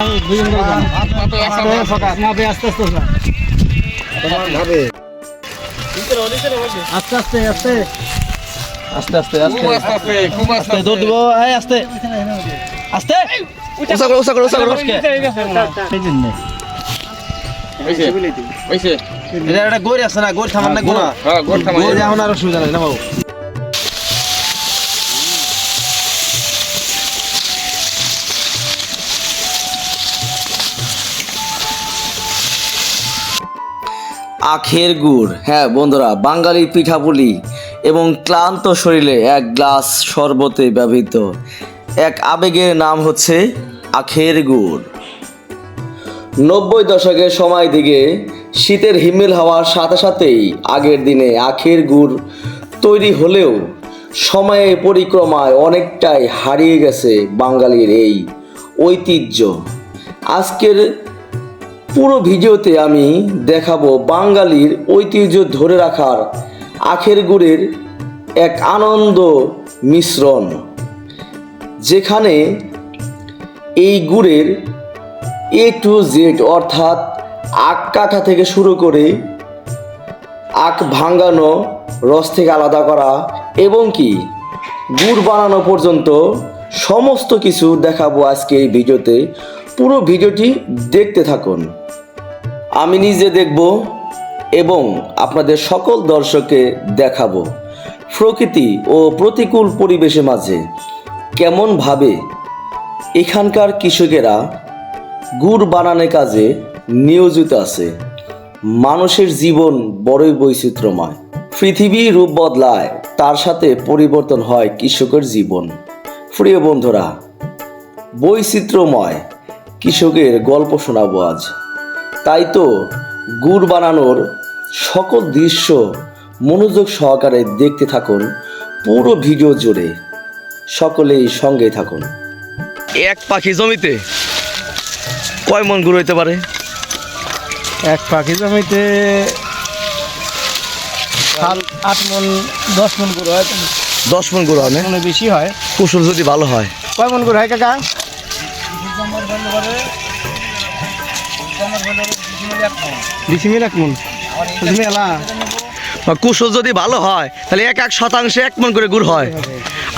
গরি আস্তে আস্তে এটা আছে না গোর থামান না গোনা গোর থামান এখন আর সুবিধা নাই না বাবু আখের গুড়। হ্যাঁ বন্ধুরা, বাঙালি পিঠাপুলি এবং ক্লান্ত শরীরে এক গ্লাস শরবতে ব্যবহৃত এক আবেগের নাম হচ্ছে আখের গুড়। নব্বই দশকের সময় দিকে শীতের হিমেল হওয়ার সাথে সাথেই আগের দিনে আখের গুড় তৈরি হলেও সময়ে পরিক্রমায় অনেকটাই হারিয়ে গেছে বাঙালির এই ঐতিহ্য। আজকের পুরো ভিডিওতে আমি দেখাবো বাঙালির ঐতিহ্য ধরে রাখার আখের গুড়ের এক আনন্দ মিশ্রণ, যেখানে এই গুড়ের এ টু জেড অর্থাৎ আখ কাঠা থেকে শুরু করে আখ ভাঙানো, রস থেকে আলাদা করা এবং কি গুড় বানানো পর্যন্ত সমস্ত কিছু দেখাবো আজকে এই ভিডিওতে। পুরো ভিডিওটি দেখতে থাকুন। আমি নিজে দেখব এবং আপনাদের সকল দর্শককে দেখাবো প্রকৃতি ও প্রতিকূল পরিবেশের মাঝে কেমনভাবে এখানকার কৃষকেরা গুড় বানানোর কাজে নিয়োজিত আছে। মানুষের জীবন বড়ই বৈচিত্র্যময়। পৃথিবী রূপ বদলায়, তার সাথে পরিবর্তন হয় কৃষকের জীবন। প্রিয় বন্ধুরা, বৈচিত্র্যময় কৃষকের গল্প শোনাবো আজ। তাই তো গুড় বানানোর সকল দৃশ্য মনোযোগ সহকারে দেখতে থাকুন পুরো ভিডিও জুড়ে। সকলেই সঙ্গে থাকুন। এক পাখি জমিতে কয় মন গুড় হইতে পারে? এক পাখি জমিতে আট মন দশ মন করে হয়। দশ মন গুড় হবে মনে বেশি হয়। কুসুর যদি ভালো হয়। কয় মন করে হয় কাকা? এক মন। মেলা কুসুর যদি ভালো হয় তাহলে এক এক শতাংশে এক মন করে গুড় হয়।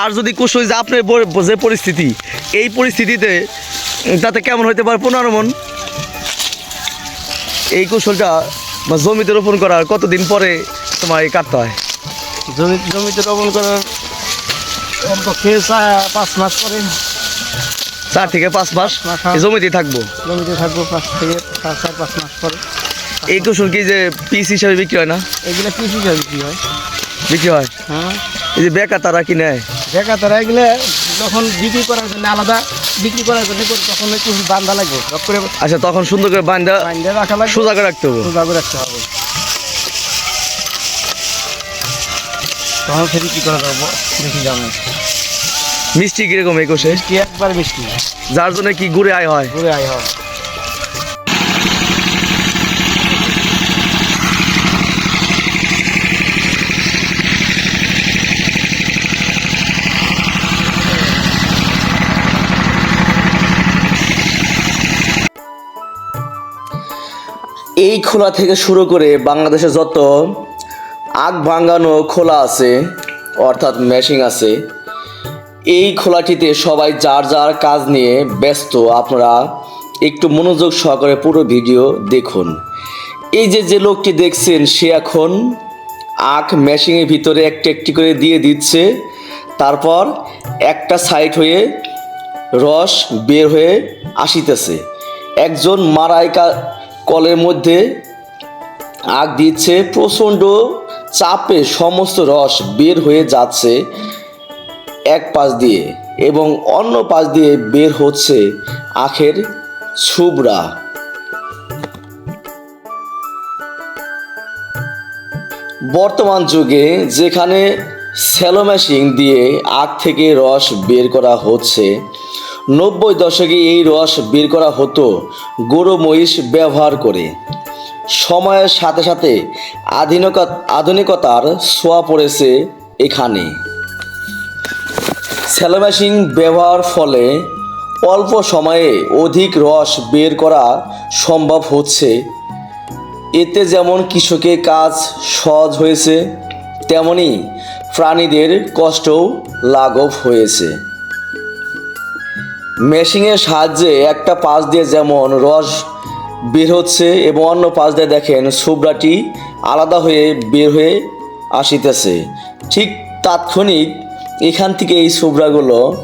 আর যদি কুসুর যে আপনার যে পরিস্থিতি এই পরিস্থিতিতে তাতে কেমন হইতে পারে পনেরো মন? এই কুশলটা বা জমিতে রোপণ করার কতদিন পরে তোমার এই কাটতে হয়? জমি জমিতে রোপণ করার পাঁচ মাস পরে। চার থেকে পাঁচ মাস হ্যাঁ। জমিতেই থাকব। জমিতে থাকব পাঁচ থেকে চার চার পাঁচ মাস পরে। এই কুশল কি যে পিস হিসাবে বিক্রি হয় না? এগুলো কি হিসাবে বিক্রি হয়। বিক্রি হয়? হ্যাঁ। এই যে বেকার তারা কি নেয়? দেখা তারা এগুলো যখন বিক্রি করার জন্য আলাদা বিক্রি করার জন্য তখন একটু বান্ধা লাগবে। সব করে আচ্ছা তখন সুন্দর করে বান্ধা বান্ধা রাখা লাগবে। সোজা করে রাখতে হবে। সোজা করে রাখতে হবে। তখন সে বিক্রি করা যাব? বেশি দামে মিষ্টি কীরকম এই কোষে মিষ্টি একবার মিষ্টি। যার জন্য কি ঘুরে আয় হয়? ঘুরে আয় হয়। এই খোলা থেকে শুরু করে বাংলাদেশে যত আগ ভাঙানো খোলা আছে অর্থাৎ মেশিং আছে এই খোলাটিতে সবাই যার যার কাজ নিয়ে ব্যস্ত, আপনারা একটু মনোযোগ সহকারে পুরো ভিডিও দেখুন। এই যে যে লোকটি দেখছেন, সে এখন আখ মেশিংয়ের ভিতরে একটি একটি করে দিয়ে দিচ্ছে। তারপর একটা সাইড হয়ে রস বের হয়ে আসিতেছে। একজন মারাই কলের মধ্যে আগ দিচ্ছে। প্রচণ্ড চাপে সমস্ত রস বের হয়ে যাচ্ছে। এক পাশ দিয়ে এবং অন্য পাশ দিয়ে বের হচ্ছে আখের ছুবড়া। বর্তমান যুগে যেখানে স্যালো মেশিন দিয়ে আখ থেকে রস বের করা হচ্ছে, নব্বই দশকে এই রস বের করা হতো গরু মহিষ ব্যবহার করে। সময়ের সাথে সাথে আধুনিক আধুনিকতার ছোঁয়া পড়েছে এখানে। স্যালো মেশিন ব্যবহার ফলে অল্প সময়ে অধিক রস বের করা সম্ভব হচ্ছে। এতে যেমন কৃষকের কাজ সহজ হয়েছে, তেমনি প্রাণীদের কষ্টও লাঘব হয়েছে। মেশিনের সাহায্যে একটা পাশ দিয়ে যেমন রস বের হচ্ছে এবং অন্য পাশ দিয়ে দেখেন সুবরাটি আলাদা হয়ে বের হয়ে আসিতেছে। ঠিক তাৎক্ষণিক এখান থেকে এই সুবরাগুলো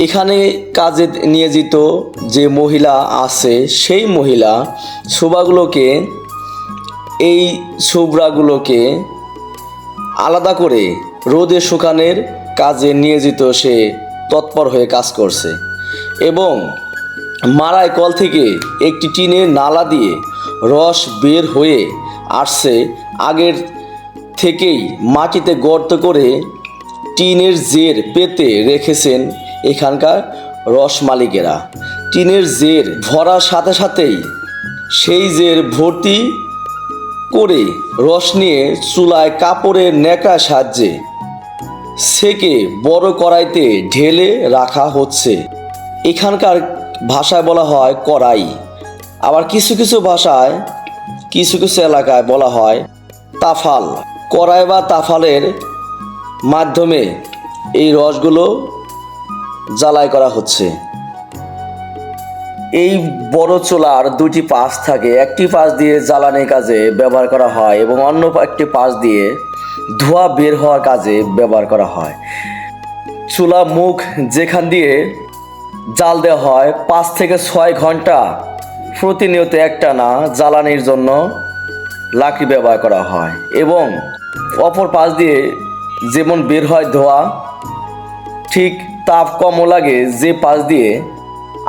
এখানে কাজে নিয়োজিত যে মহিলা আছে, সেই মহিলা সুবাগুলোকে এই সুবরাগুলোকে আলাদা করে রোদে শুকানোর কাজে নিয়োজিত সে তৎপর হয়ে কাজ করছে। এবং মারায় কল থেকে একটি টিনের নালা দিয়ে রস বের হয়ে আসছে। আগের থেকেই মাটিতে গর্ত করে টিনের জের পেতে রেখেছেন এখানকার রস মালিকেরা। টিনের জের ভরার সাথে সাথেই সেই জের ভর্তি করে রস নিয়ে চুলায় কাপড়ের ন্যাকড়া সাহায্যে সেকে বড় কড়াইতে ঢেলে রাখা হচ্ছে। এখানকার ভাষায় বলা হয় কড়াই। আবার কিছু কিছু ভাষায়, কিছু কিছু এলাকায় বলা হয় তাফাল। কড়াই বা তাফালের মাধ্যমে এই রসগুলো জ্বালাই করা হচ্ছে। এই বড় চুলার দুটি পাশ থাকে। একটি পাশ দিয়ে জ্বালানি কাজে ব্যবহার করা হয় এবং অন্য একটি পাশ দিয়ে ধোঁয়া বের হওয়ার কাজে ব্যবহার করা হয়। চুলা মুখ যেখান দিয়ে জাল দেওয়া হয়, পাঁচ থেকে ছয় ঘণ্টা প্রতিনিয়ত একটানা জ্বালানির জন্য লাকড়ি ব্যবহার করা হয় এবং অপর পাশ দিয়ে যেমন বের হয় ধোঁয়া, ঠিক তাপ কমও লাগে যে পাশ দিয়ে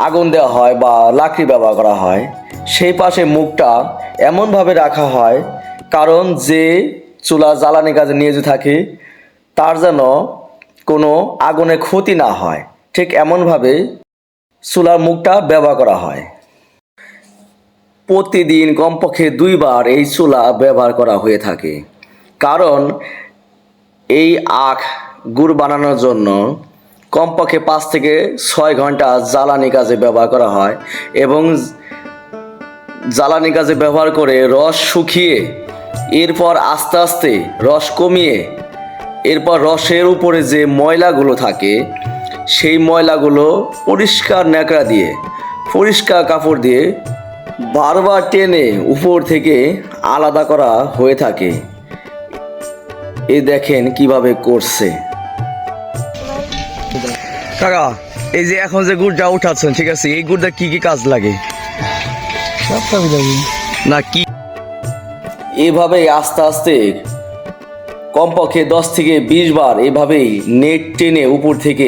আগুন দেওয়া হয় বা লাকড়ি ব্যবহার করা হয়, সেই পাশে মুখটা এমনভাবে রাখা হয়, কারণ যে চুলা জ্বালানি কাজে নিয়োজিত থাকে, তার যেন কোনো আগুনে ক্ষতি না হয়। ঠিক এমনভাবে চুলার মুখটা ব্যবহার করা হয়। প্রতিদিন কমপক্ষে দুইবার এই চুলা ব্যবহার করা হয়ে থাকে, কারণ এই আখ গুড় বানানোর জন্য কমপক্ষে পাঁচ থেকে ছয় ঘণ্টা জ্বালানি কাজে ব্যবহার করা হয় এবং জ্বালানি কাজে ব্যবহার করে রস শুকিয়ে, এরপর আস্তে আস্তে রস কমিয়ে, এরপর রসের উপরে যে ময়লাগুলো থাকে, সেই ময়লাগুলো পরিষ্কার ন্যাকড়া দিয়ে, পরিষ্কার কাপড় দিয়ে বারবার টেনে উপর থেকে আলাদা করা হয়ে থাকে। এ দেখেন কীভাবে করছে। কাকা এই যে এখন যে গুড়টা উঠাচ্ছেন ঠিক আছে এই গুড়টা কি কি কাজ লাগে? না কি? এভাবেই আস্তে আস্তে কমপক্ষে দশ থেকে বিশ বার এভাবেই নেট টেনে উপর থেকে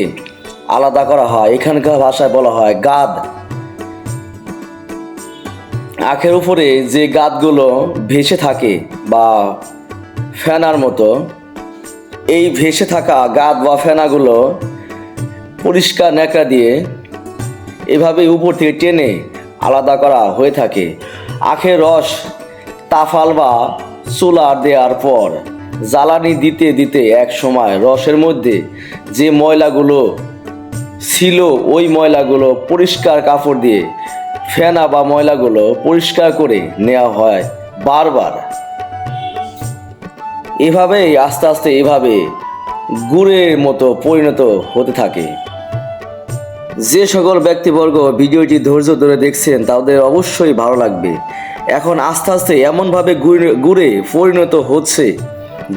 আলাদা করা হয়। এখানকার ভাষায় বলা হয় গাদ। আখের উপরে যে গাদগুলো ভেসে থাকে বা ফেনার মতো। এই ভেসে থাকা গাদ বা ফেনাগুলো পরিষ্কার ন্যাকড়া দিয়ে এভাবে উপর থেকে টেনে আলাদা করা হয়ে থাকে। আখের রস, তাফাল বা চুলা দেওয়ার পর জ্বালানি দিতে দিতে এক সময় রসের মধ্যে যে ময়লাগুলো ছিল, ওই ময়লাগুলো পরিষ্কার কাপড় দিয়ে ফেনা বা ময়লাগুলো পরিষ্কার করে নেওয়া হয় বারবার। এভাবেই, আস্তে আস্তে এভাবে গুড়ের মতো পরিণত হতে থাকে। যে সকল ব্যক্তিবর্গ ভিডিওটি ধৈর্য ধরে দেখছেন, তাদের অবশ্যই ভালো লাগবে। এখন আস্তে আস্তে এমনভাবে গুড়ে পরিণত হচ্ছে,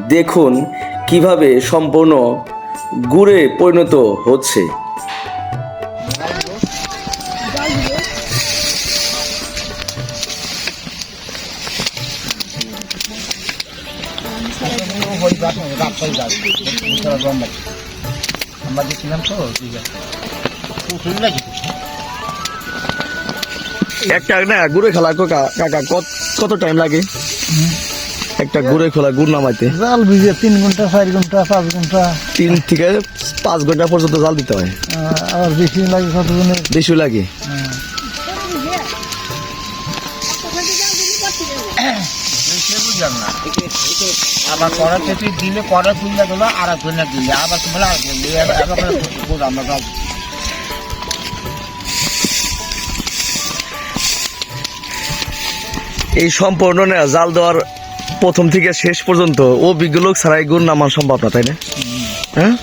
দেখুন কীভাবে সম্পূর্ণ গুড়ে পরিণত হচ্ছে। আমরা দেখছিলাম তো ঠিক আছে পুকুর নাকি? একটা না গুড়ে খেলা কাকা কাকা কত কত টাইম লাগে? একটা গুড়ে খোলা গুড় নামাইতে। জাল ভিজে তিন ঘণ্টা চার ঘণ্টা পাঁচ ঘণ্টা। তিন থেকে পাঁচ ঘণ্টা পর্যন্ত জাল দিতে হয়। আবার বেশি লাগে কতজনে বেশি লাগে। না এই সম্পূর্ণ জাল দেওয়ার প্রথম থেকে শেষ পর্যন্ত অভিজ্ঞ লোক ছাড়া গুণ নামার সম্ভব না তাই না? হ্যাঁ?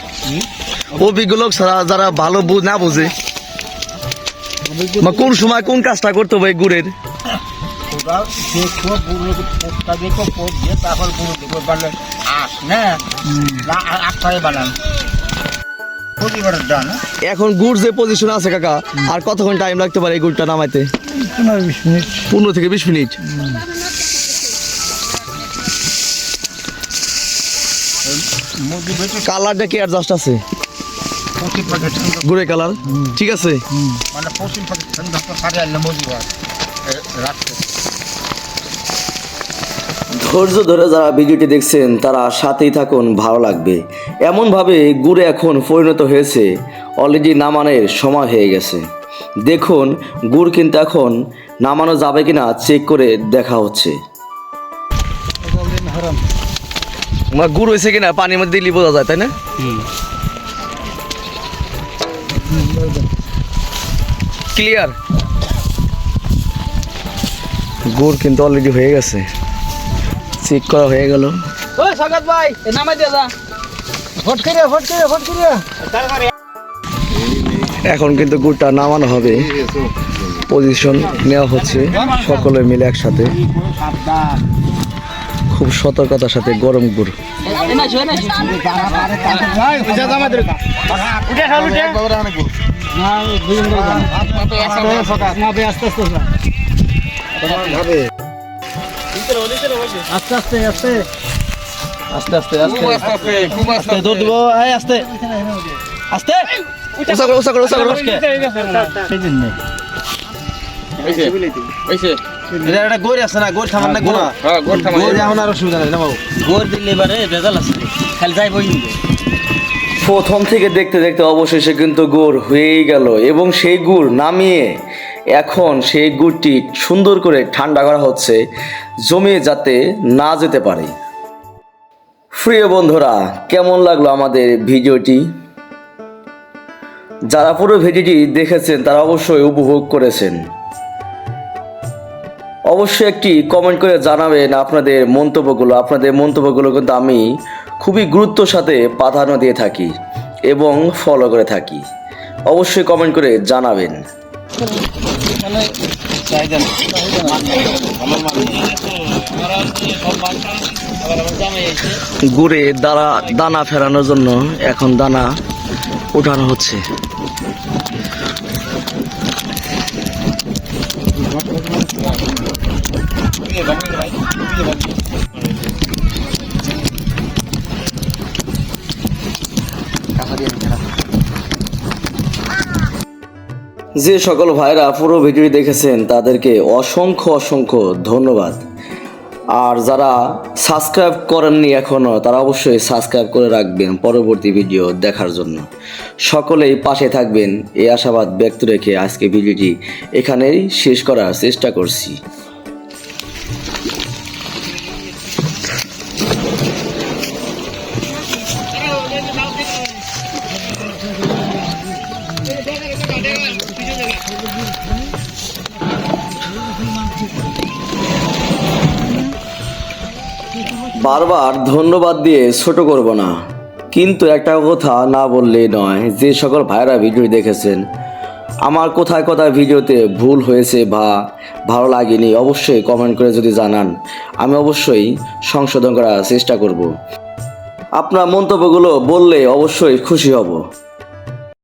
অভিজ্ঞ লোক ছাড়া যারা ভালো না বুঝে কোন সময় কোন কাজটা করতে হবে গুড়ের? দেখো পোস্টটা দেখো দিয়ে তারপর পুরো দেখো আস না আটটায় বানান। এখন গুড় যে পজিশন আছে কাকা আর কতক্ষণ টাইম লাগতে পারে এই গুড়টা নামাইতে? পনেরো থেকে বিশ মিনিট। কালারটা কি আর জাস্ট আছে গুড়ের কালার? ঠিক আছে? মানে হয় রাখতে। ধৈর্য ধরে যারা ভিডিওটি দেখছেন তারা সাথেই থাকুন ভালো লাগবে। এমনভাবে গুড়ে এখন পরিণত হয়েছে অলরেডি নামানোর সময় হয়ে গেছে। দেখুন গুড় কিন্তু এখন নামানো যাবে কিনা চেক করে দেখা হচ্ছে। গুড় হয়েছে কিনা? পানির মধ্যে দিলে বোঝা যায় তাই না? ক্লিয়ার গুড় কিন্তু অলরেডি হয়ে গেছে। চেক করা হয়ে গেল ওই সাগাত ভাই নামাই দিয়ে যা ফট করে ফট করে ফট করে এখন কিন্তু গুড়টা নামানো হবে পজিশন নেওয়া হচ্ছে সকলে মিলে একসাথে খুব সতর্কতার সাথে গরম গুড় আস্তে আস্তে আস্তে আস্তে আস্তে। আস্তে আস্তে দৌড় দিব। এই আস্তে। আস্তে। উষা করো উষা করো উষা করো। এটা একটা গোর আছে না গোর থামান না গোনা গোর এখন আর অসুবিধা নেই না বাবু গোর দিলে এবারে ভেজাল আছে। খালি যাই বই প্রথম থেকে দেখতে দেখতে অবশেষে কিন্তু গুড় হয়েই গেল এবং সেই গুড় নামিয়ে এখন সেই গুড়টি সুন্দর করে ঠান্ডা করা হচ্ছে, জমিয়ে যাতে না যেতে পারে। প্রিয় বন্ধুরা, কেমন লাগল আমাদের ভিডিওটি? যারা পুরো ভিডিওটি দেখেছেন, তারা অবশ্যই উপভোগ করেছেন। অবশ্যই একটি কমেন্ট করে জানাবেন আপনাদের মন্তব্যগুলো। আপনাদের মন্তব্যগুলো কিন্তু আমি খুবই গুরুত্বর সাথে প্রাধান্য দিয়ে থাকি এবং ফলো করে থাকি। অবশ্যই কমেন্ট করে জানাবেন। গুড়ে দানা দানা ফেরানোর জন্য এখন দানা উঠানো হচ্ছে। যে সকল ভাইরা পুরো ভিডিও দেখেছেন, তাদেরকে অসংখ্য অসংখ্য ধন্যবাদ। আর যারা সাবস্ক্রাইব করেননি এখনও তারা অবশ্যই সাবস্ক্রাইব করে রাখবেন পরবর্তী ভিডিও দেখার জন্য। সকলেই পাশে থাকবেন, এই আশাবাদ ব্যক্ত রেখে আজকে ভিডিওটি এখানেই শেষ করার চেষ্টা করছি। বারবার ধন্যবাদ দিয়ে ছোট করব না। কিন্তু একটা কথা না বললেই নয়, যে সকল ভাইরা ভিডিও দেখেছেন, আমার কোথায় কোথায় ভিডিওতে ভুল হয়েছে বা ভালো লাগেনি অবশ্যই কমেন্ট করে যদি জানান, আমি অবশ্যই সংশোধন করার চেষ্টা করব। আপনার মন্তব্যগুলো বললে অবশ্যই খুশি হব।